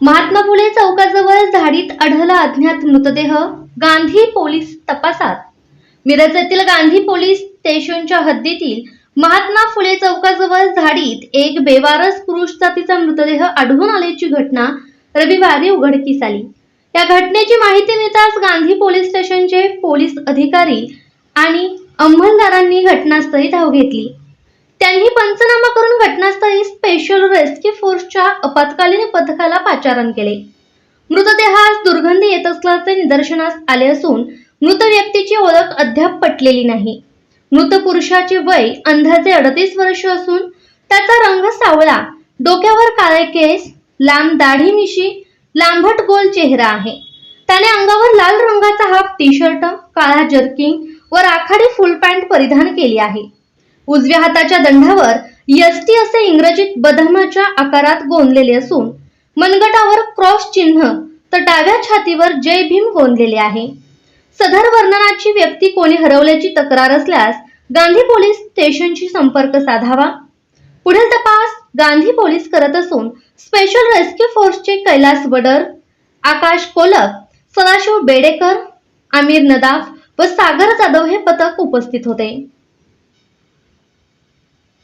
महात्मा फुले चौकाजवळ झाडीत आढळला अज्ञात मृतदेह. गांधी पोलीस तपासात. मिरज येथील गांधी पोलीस स्टेशनच्या हद्दीतील महात्मा फुले चौकाजवळ झाडीत एक बेवारस पुरुष जातीचा मृतदेह आढळून आल्याची घटना रविवारी उघडकीस आली. या घटनेची माहिती मिळताच गांधी पोलीस स्टेशनचे पोलीस अधिकारी आणि अंमलदारांनी घटनास्थळी धाव घेतली. त्यांनी पंचनामा करून घटनास्थळी स्पेशल रेस्क्यू फोर्सच्या आपत्कालीन पथकाला पाचारण केले. मृतदेहास दुर्गंधी येत असल्याचे निदर्शनास आले असून मृत व्यक्तीची ओळख अद्याप पटलेली नाही. मृत पुरुषाचे वय अंदाजे अडतीस वर्ष असून त्याचा रंग सावळा डोक्यावर काळे केस लांब दाढी मिशी लांबट गोल चेहरा आहे. त्याने अंगावर लाल रंगाचा हाफ टी शर्ट काळा जर्किंग व राखाडी फुल पॅन्ट परिधान केली आहे. उजव्या हाताच्या दंडावर यस्टी असे इंग्रजीत बदामाच्या आकारात गोंदलेले असून मनगटावर क्रॉस चिन्ह तर डाव्या छातीवर जय भीम गोंदलेले आहे. सदर वर्णनाची व्यक्ती कोणी हरवल्याची तक्रार असल्यास गांधी पोलीस स्टेशनशी संपर्क साधावा. पुढील तपास गांधी पोलीस करत असून स्पेशल रेस्क्यू फोर्सचे कैलास वडर आकाश कोलक सदाशिव बेडेकर आमिर नदाफ व सागर जाधव हे पथक उपस्थित होते.